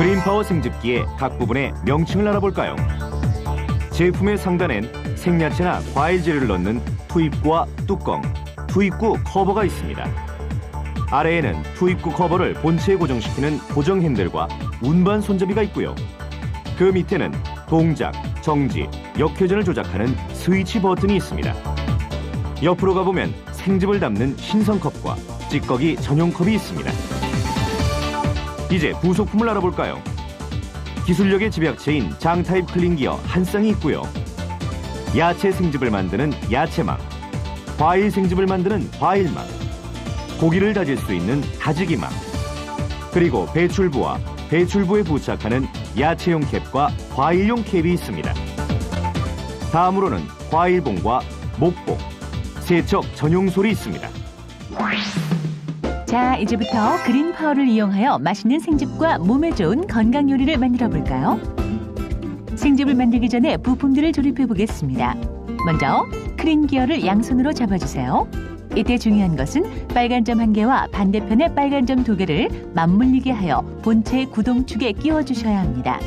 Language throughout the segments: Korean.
그린파워 생즙기의 각 부분의 명칭을 알아볼까요? 제품의 상단엔 생야채나 과일 재료를 넣는 투입구와 뚜껑, 투입구 커버가 있습니다. 아래에는 투입구 커버를 본체에 고정시키는 고정 핸들과 운반 손잡이가 있고요. 그 밑에는 동작, 정지, 역회전을 조작하는 스위치 버튼이 있습니다. 옆으로 가보면 생즙을 담는 신성컵과 찌꺼기 전용 컵이 있습니다. 이제 부속품을 알아볼까요? 기술력의 집약체인 장타입 클린기어 한 쌍이 있고요. 야채 생즙을 만드는 야채망, 과일 생즙을 만드는 과일망, 고기를 다질 수 있는 다지기망, 그리고 배출부와 배출부에 부착하는 야채용 캡과 과일용 캡이 있습니다. 다음으로는 과일봉과 목봉, 세척 전용 솔이 있습니다. 자, 이제부터 그린 파워를 이용하여 맛있는 생즙과 몸에 좋은 건강 요리를 만들어 볼까요? 생즙을 만들기 전에 부품들을 조립해 보겠습니다. 먼저 크린 기어를 양손으로 잡아주세요. 이때 중요한 것은 빨간 점 한 개와 반대편의 빨간 점 두 개를 맞물리게 하여 본체의 구동축에 끼워 주셔야 합니다.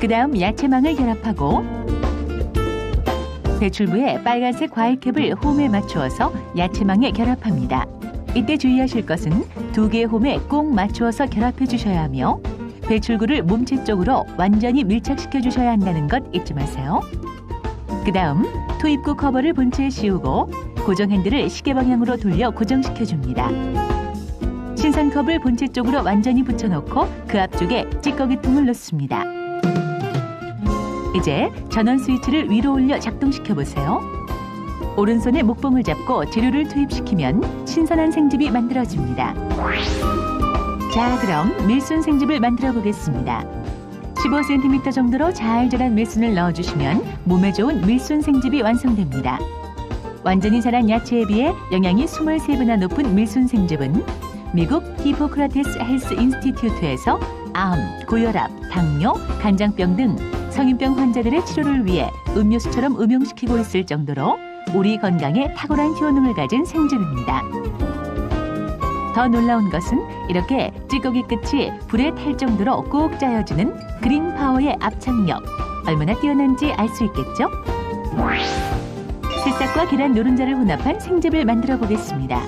그 다음 야채망을 결합하고 배출부에 빨간색 과일 캡을 홈에 맞추어서 야채망에 결합합니다. 이때 주의하실 것은 두 개의 홈에 꼭 맞추어서 결합해 주셔야 하며 배출구를 몸체 쪽으로 완전히 밀착시켜 주셔야 한다는 것 잊지 마세요. 그 다음 투입구 커버를 본체에 씌우고 고정 핸들을 시계 방향으로 돌려 고정시켜 줍니다. 신상컵을 본체 쪽으로 완전히 붙여놓고 그 앞쪽에 찌꺼기통을 넣습니다. 이제 전원 스위치를 위로 올려 작동시켜 보세요. 오른손에 목봉을 잡고 재료를 투입시키면 신선한 생즙이 만들어집니다. 자, 그럼 밀순 생즙을 만들어 보겠습니다. 15cm 정도로 잘 자란 밀순을 넣어주시면 몸에 좋은 밀순 생즙이 완성됩니다. 완전히 자란 야채에 비해 영양이 23배나 높은 밀순 생즙은 미국 히포크라테스 헬스 인스티튜트에서 암, 고혈압, 당뇨, 간장병 등 성인병 환자들의 치료를 위해 음료수처럼 음용시키고 있을 정도로 우리 건강에 탁월한 효능을 가진 생즙입니다. 더 놀라운 것은 이렇게 찌꺼기 끝이 불에 탈 정도로 꼭 짜여지는 그린 파워의 압착력. 얼마나 뛰어난지 알 수 있겠죠? 새싹과 계란 노른자를 혼합한 생즙을 만들어 보겠습니다.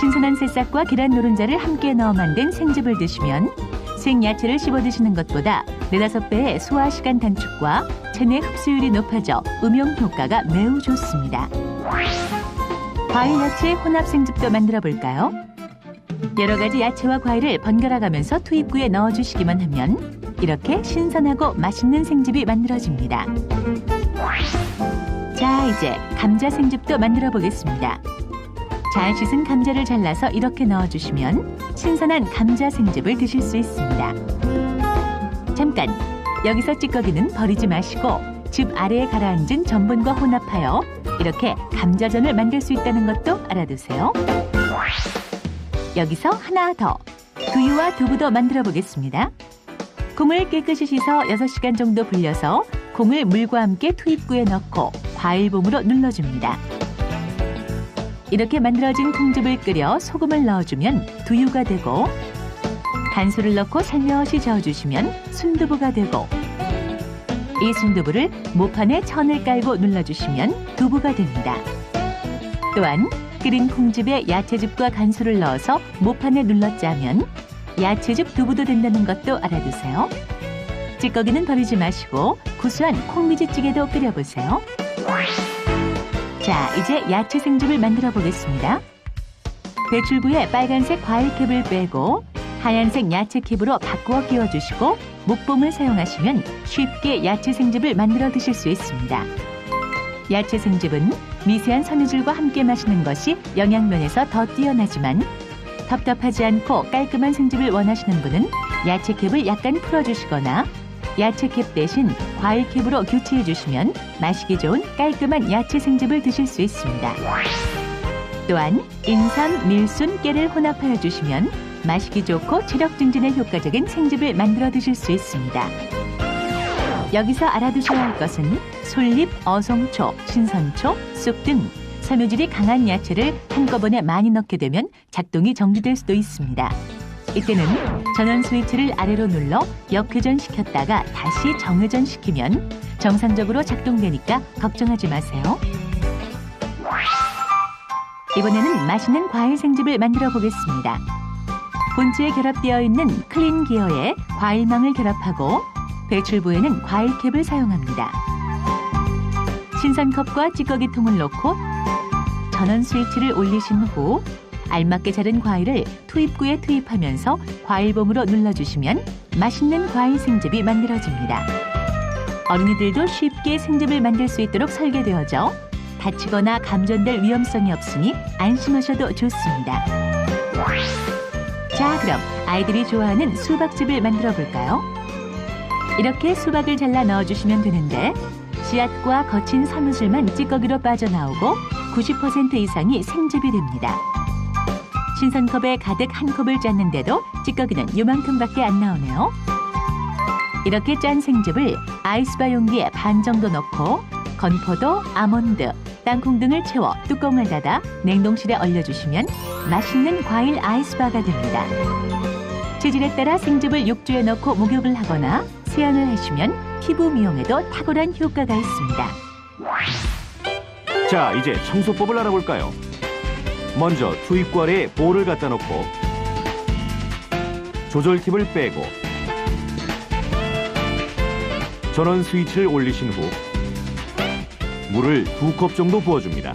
신선한 새싹과 계란 노른자를 함께 넣어 만든 생즙을 드시면 생야채를 씹어 드시는 것보다 네다섯 배의 소화 시간 단축과 체내 흡수율이 높아져 음용 효과가 매우 좋습니다. 과일 야채 혼합 생즙도 만들어 볼까요? 여러 가지 야채와 과일을 번갈아 가면서 투입구에 넣어 주시기만 하면 이렇게 신선하고 맛있는 생즙이 만들어집니다. 자, 이제 감자 생즙도 만들어 보겠습니다. 잘 씻은 감자를 잘라서 이렇게 넣어 주시면 신선한 감자 생즙을 드실 수 있습니다. 잠깐 여기서 찌꺼기는 버리지 마시고 즙 아래에 가라앉은 전분과 혼합하여 이렇게 감자전을 만들 수 있다는 것도 알아두세요. 여기서 하나 더 두유와 두부도 만들어 보겠습니다. 콩을 깨끗이 씻어 6시간 정도 불려서 콩을 물과 함께 투입구에 넣고 과일봉으로 눌러줍니다. 이렇게 만들어진 콩즙을 끓여 소금을 넣어주면 두유가 되고 간수를 넣고 살며시 저어주시면 순두부가 되고 이 순두부를 모판에 천을 깔고 눌러주시면 두부가 됩니다. 또한 끓인 콩즙에 야채즙과 간수를 넣어서 모판에 눌러 짜면 야채즙 두부도 된다는 것도 알아두세요. 찌꺼기는 버리지 마시고 구수한 콩미지찌개도 끓여보세요. 자, 이제 야채 생즙을 만들어 보겠습니다. 배출부에 빨간색 과일 캡을 빼고 하얀색 야채 캡으로 바꾸어 끼워주시고 목봉을 사용하시면 쉽게 야채 생즙을 만들어 드실 수 있습니다. 야채 생즙은 미세한 섬유질과 함께 마시는 것이 영양면에서 더 뛰어나지만 답답하지 않고 깔끔한 생즙을 원하시는 분은 야채 캡을 약간 풀어주시거나 야채 캡 대신 과일 캡으로 교체해 주시면 마시기 좋은 깔끔한 야채 생즙을 드실 수 있습니다. 또한 인삼, 밀순, 깨를 혼합하여 주시면 마시기 좋고 체력 증진에 효과적인 생즙을 만들어 드실 수 있습니다. 여기서 알아두셔야 할 것은 솔잎, 어송초, 신선초, 쑥 등 섬유질이 강한 야채를 한꺼번에 많이 넣게 되면 작동이 정지될 수도 있습니다. 이때는 전원 스위치를 아래로 눌러 역회전시켰다가 다시 정회전시키면 정상적으로 작동되니까 걱정하지 마세요. 이번에는 맛있는 과일 생즙을 만들어 보겠습니다. 본체에 결합되어 있는 클린 기어에 과일망을 결합하고 배출부에는 과일 캡을 사용합니다. 신선컵과 찌꺼기 통을 넣고 전원 스위치를 올리신 후 알맞게 자른 과일을 투입구에 투입하면서 과일봉으로 눌러주시면 맛있는 과일 생즙이 만들어집니다. 어린이들도 쉽게 생즙을 만들 수 있도록 설계되어져 다치거나 감전될 위험성이 없으니 안심하셔도 좋습니다. 자, 그럼 아이들이 좋아하는 수박즙을 만들어 볼까요? 이렇게 수박을 잘라 넣어주시면 되는데 씨앗과 거친 섬유질만 찌꺼기로 빠져나오고 90% 이상이 생즙이 됩니다. 신선컵에 가득 한 컵을 짰는데도 찌꺼기는 요만큼밖에 안 나오네요. 이렇게 짠 생즙을 아이스바 용기에 반 정도 넣고 건포도, 아몬드, 땅콩 등을 채워 뚜껑을 닫아 냉동실에 얼려주시면 맛있는 과일 아이스바가 됩니다. 체질에 따라 생즙을 육주에 넣고 목욕을 하거나 세안을 하시면 피부 미용에도 탁월한 효과가 있습니다. 자, 이제 청소법을 알아볼까요? 먼저 투입구 아래에 볼을 갖다 놓고 조절팁을 빼고 전원 스위치를 올리신 후 물을 두 컵 정도 부어줍니다.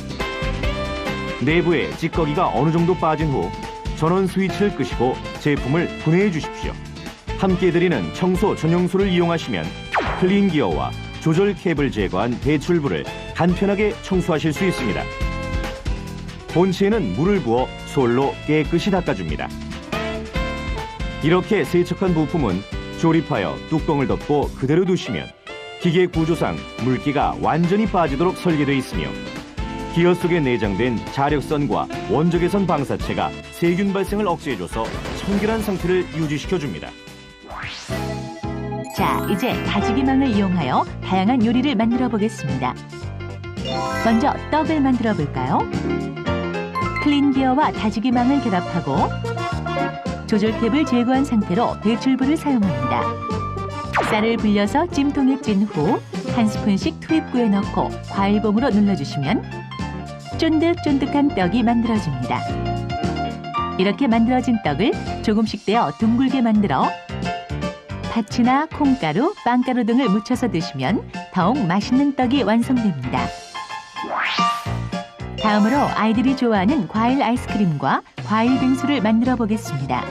내부에 찌꺼기가 어느 정도 빠진 후 전원 스위치를 끄시고 제품을 분해해 주십시오. 함께 드리는 청소 전용수를 이용하시면 클린 기어와 조절 캡을 제거한 배출부를 간편하게 청소하실 수 있습니다. 본체에는 물을 부어 솔로 깨끗이 닦아줍니다. 이렇게 세척한 부품은 조립하여 뚜껑을 덮고 그대로 두시면 기계 구조상 물기가 완전히 빠지도록 설계되어 있으며 기어 속에 내장된 자력선과 원적외선 방사체가 세균 발생을 억제해줘서 청결한 상태를 유지시켜줍니다. 자, 이제 다지기망을 이용하여 다양한 요리를 만들어 보겠습니다. 먼저 떡을 만들어 볼까요? 클린 기어와 다지기망을 결합하고 조절 캡을 제거한 상태로 배출부를 사용합니다. 쌀을 불려서 찜통에 찐 후 한 스푼씩 투입구에 넣고 과일봉으로 눌러주시면 쫀득쫀득한 떡이 만들어집니다. 이렇게 만들어진 떡을 조금씩 떼어 둥글게 만들어 팥이나 콩가루, 빵가루 등을 묻혀서 드시면 더욱 맛있는 떡이 완성됩니다. 다음으로 아이들이 좋아하는 과일 아이스크림과 과일 빙수를 만들어 보겠습니다.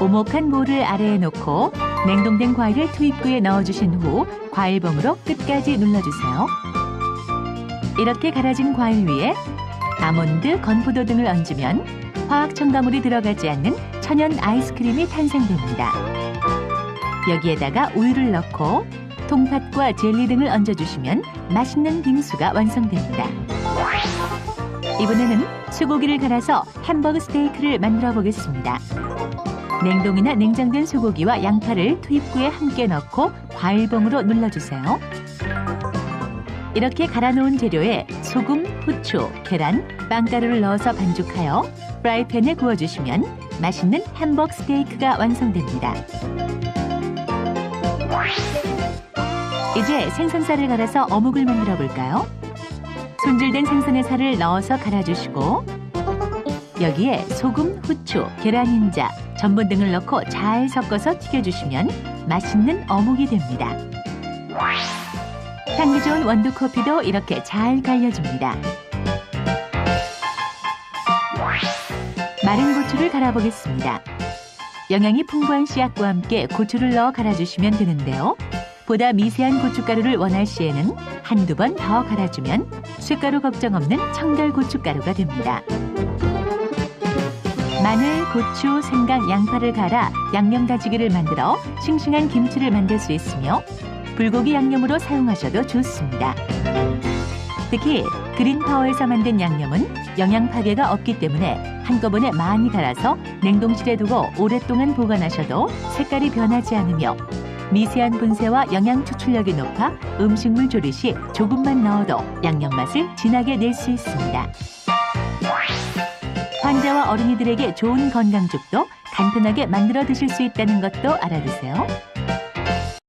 오목한 볼을 아래에 놓고 냉동된 과일을 투입구에 넣어주신 후 과일봉으로 끝까지 눌러주세요. 이렇게 갈아진 과일 위에 아몬드, 건포도 등을 얹으면 화학 첨가물이 들어가지 않는 천연 아이스크림이 탄생됩니다. 여기에다가 우유를 넣고 통팥과 젤리 등을 얹어주시면 맛있는 빙수가 완성됩니다. 이번에는 소고기를 갈아서 햄버거 스테이크를 만들어 보겠습니다. 냉동이나 냉장된 소고기와 양파를 투입구에 함께 넣고 과일봉으로 눌러주세요. 이렇게 갈아 놓은 재료에 소금, 후추, 계란, 빵가루를 넣어서 반죽하여 프라이팬에 구워주시면 맛있는 햄버거 스테이크가 완성됩니다. 이제 생선살을 갈아서 어묵을 만들어 볼까요? 손질된 생선의 살을 넣어서 갈아주시고 여기에 소금, 후추, 계란 흰자, 전분 등을 넣고 잘 섞어서 튀겨주시면 맛있는 어묵이 됩니다. 향기 좋은 원두 커피도 이렇게 잘 갈려줍니다. 마른 고추를 갈아보겠습니다. 영양이 풍부한 씨앗과 함께 고추를 넣어 갈아주시면 되는데요. 보다 미세한 고춧가루를 원할 시에는 한두 번 더 갈아주면 쇳가루 걱정 없는 청결 고춧가루가 됩니다. 마늘, 고추, 생강, 양파를 갈아 양념 다지기를 만들어 싱싱한 김치를 만들 수 있으며 불고기 양념으로 사용하셔도 좋습니다. 특히 그린파워에서 만든 양념은 영양 파괴가 없기 때문에 한꺼번에 많이 갈아서 냉동실에 두고 오랫동안 보관하셔도 색깔이 변하지 않으며 미세한 분쇄와 영양 추출력이 높아 음식물 조리 시 조금만 넣어도 양념 맛을 진하게 낼 수 있습니다. 환자와 어린이들에게 좋은 건강죽도 간편하게 만들어 드실 수 있다는 것도 알아두세요.